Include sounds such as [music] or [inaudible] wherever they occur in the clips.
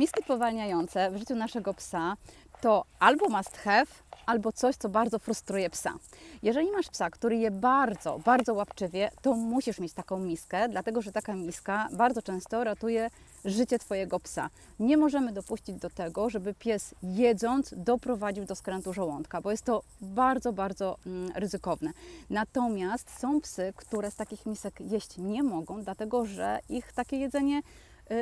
Miski spowalniające w życiu naszego psa to albo must have, albo coś, co bardzo frustruje psa. Jeżeli masz psa, który je bardzo, bardzo łapczywie, to musisz mieć taką miskę, dlatego że taka miska bardzo często ratuje życie Twojego psa. Nie możemy dopuścić do tego, żeby pies jedząc doprowadził do skrętu żołądka, bo jest to bardzo, bardzo mm, ryzykowne. Natomiast są psy, które z takich misek jeść nie mogą, dlatego że ich takie jedzenie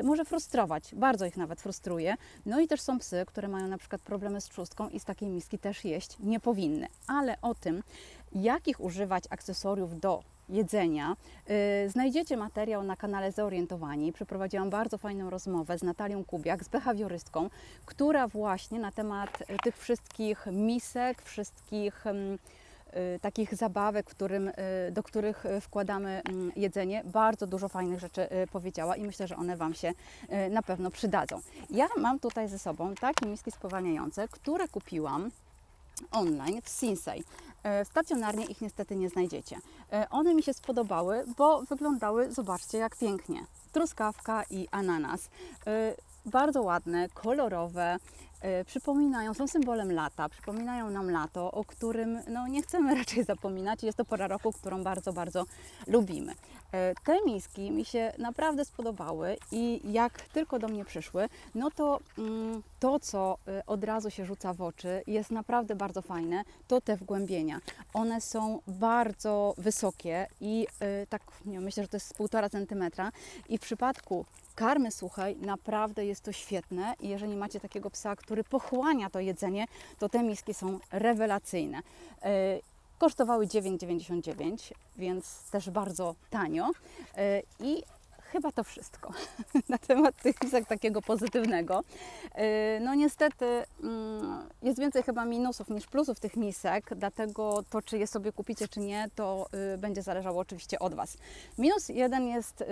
może frustrować, bardzo ich nawet frustruje. No i też są psy, które mają na przykład problemy z trzustką i z takiej miski też jeść nie powinny. Ale o tym, jakich używać akcesoriów do jedzenia, yy, znajdziecie materiał na kanale Zorientowani. Przeprowadziłam bardzo fajną rozmowę z Natalią Kubiak, z behawiorystką, która właśnie na temat y, tych wszystkich misek, wszystkich y, takich zabawek, którym, y, do których y, wkładamy mm, jedzenie, bardzo dużo fajnych rzeczy y, powiedziała i myślę, że one Wam się y, na pewno przydadzą. Ja mam tutaj ze sobą takie miski spowalniające, które kupiłam online w Sinsei. E, Stacjonarnie ich niestety nie znajdziecie. One mi się spodobały, bo wyglądały, zobaczcie jak pięknie. Truskawka i ananas. Bardzo ładne, kolorowe, przypominają, są symbolem lata, przypominają nam lato, o którym no, nie chcemy [laughs] raczej zapominać. Jest to pora roku, którą bardzo, bardzo lubimy. E, Te miski mi się naprawdę spodobały i jak tylko do mnie przyszły, no to mm, to, co y, od razu się rzuca w oczy, jest naprawdę bardzo fajne, to te wgłębienia. One są bardzo wysokie i y, tak, nie myślę, że to jest półtora centymetra i w przypadku karmy suchej naprawdę jest to świetne i jeżeli macie takiego psa, który pochłania to jedzenie, to te miski są rewelacyjne. Y, Kosztowały 9,99, więc też bardzo tanio. I chyba to wszystko [laughs] na temat tych takiego pozytywnego. Yy, No niestety mm, jest więcej chyba minusów niż plusów tych misek, dlatego to, czy je sobie kupicie, czy nie, to y, będzie zależało oczywiście od Was. Minus jeden jest y,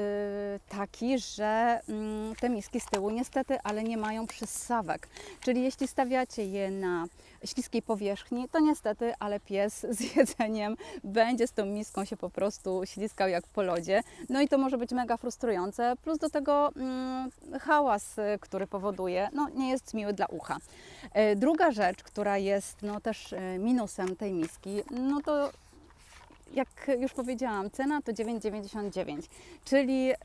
taki, że mm, te miski z tyłu niestety, ale nie mają przyssawek. Czyli jeśli stawiacie je na śliskiej powierzchni, to niestety, ale pies [laughs] z jedzeniem będzie z tą miską się po prostu śliskał jak po lodzie. No i to może być mega frustrujące, plus do tego mm, hałas, y, który powoduje, no nie jest miły dla ucha. E, Druga rzecz, która jest no też e, minusem tej miski, no to jak już powiedziałam, cena to 9,99, czyli y,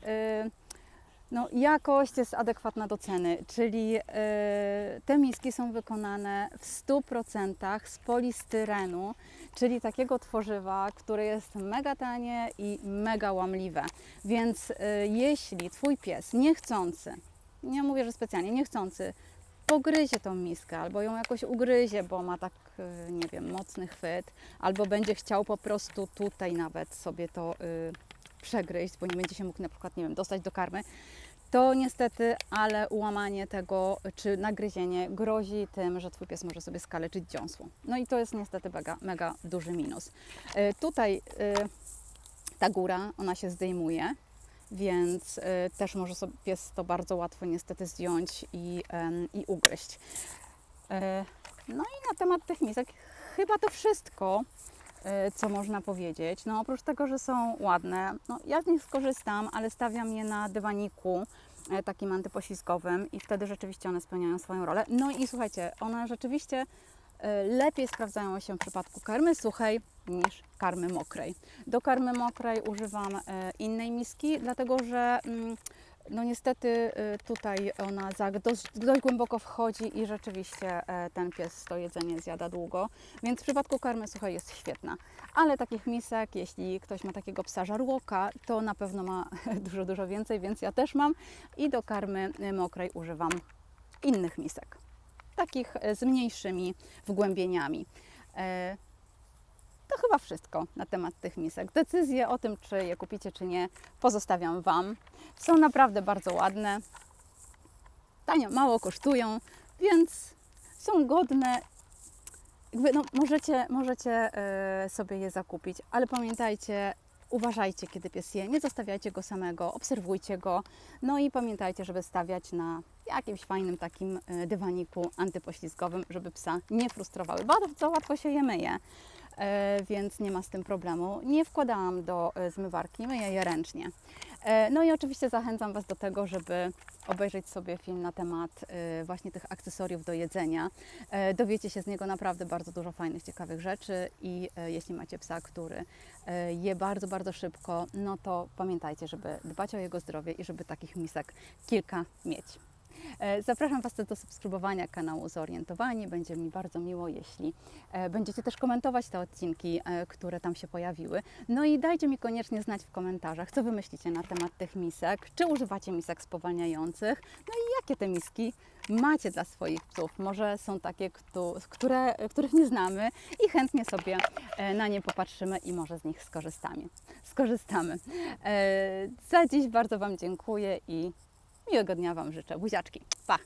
no, jakość jest adekwatna do ceny, czyli y, te miski są wykonane w 100% z polistyrenu, czyli takiego tworzywa, które jest mega tanie i mega łamliwe. Więc y, jeśli Twój pies niechcący, nie mówię, że specjalnie, niechcący, pogryzie tą miskę albo ją jakoś ugryzie, bo ma tak, y, nie wiem, mocny chwyt, albo będzie chciał po prostu tutaj nawet sobie to przegryźć, bo nie będzie się mógł na przykład, nie wiem, dostać do karmy, to niestety, ale ułamanie tego czy nagryzienie grozi tym, że Twój pies może sobie skaleczyć dziąsło. No i to jest niestety mega, mega duży minus. Y, Tutaj y, ta góra, ona się zdejmuje, więc y, też może sobie pies to bardzo łatwo niestety zdjąć i, i ugryźć. No i na temat tych misek chyba to wszystko, co można powiedzieć. No oprócz tego, że są ładne, no ja z nich skorzystam, ale stawiam je na dywaniku e, takim antypoślizgowym i wtedy rzeczywiście one spełniają swoją rolę. No i słuchajcie, one rzeczywiście e, lepiej sprawdzają się w przypadku karmy suchej niż karmy mokrej. Do karmy mokrej używam innej miski, dlatego że mm, no niestety y, tutaj ona dość, dość głęboko wchodzi i rzeczywiście e, ten pies to jedzenie zjada długo, więc w przypadku karmy suchej jest świetna. Ale takich misek, jeśli ktoś ma takiego psa żarłoka, to na pewno ma [laughs] dużo, dużo więcej, więc ja też mam i do karmy y, mokrej używam innych misek, takich e, z mniejszymi wgłębieniami. Wszystko na temat tych misek. Decyzję o tym, czy je kupicie, czy nie, pozostawiam Wam. Są naprawdę bardzo ładne, tanio, mało kosztują, więc są godne. Jakby, no, możecie możecie e, sobie je zakupić, ale pamiętajcie, uważajcie, kiedy pies je, nie zostawiajcie go samego, obserwujcie go, no i pamiętajcie, żeby stawiać na jakimś fajnym takim e, dywaniku antypoślizgowym, żeby psa nie frustrowały. Bardzo łatwo się je myje, więc nie ma z tym problemu. Nie wkładałam do e, zmywarki, myję je ręcznie. E, No i oczywiście zachęcam Was do tego, żeby obejrzeć sobie film na temat właśnie tych akcesoriów do jedzenia. E, Dowiecie się z niego naprawdę bardzo dużo fajnych, ciekawych rzeczy i e, jeśli macie psa, który e, je bardzo, bardzo szybko, no to pamiętajcie, żeby dbać o jego zdrowie i żeby takich misek kilka mieć. E, Zapraszam Was też do subskrybowania kanału Zorientowani. Będzie mi bardzo miło, jeśli e, będziecie też komentować te odcinki, e, które tam się pojawiły. No i dajcie mi koniecznie znać w komentarzach, co Wy myślicie na temat tych misek, czy używacie misek spowalniających, no i jakie te miski macie dla swoich psów. Może są takie, któ- które, których nie znamy i chętnie sobie na nie popatrzymy i może z nich skorzystamy. skorzystamy. Za dziś bardzo Wam dziękuję i Miłego dnia Wam życzę. Buziaczki. Pa!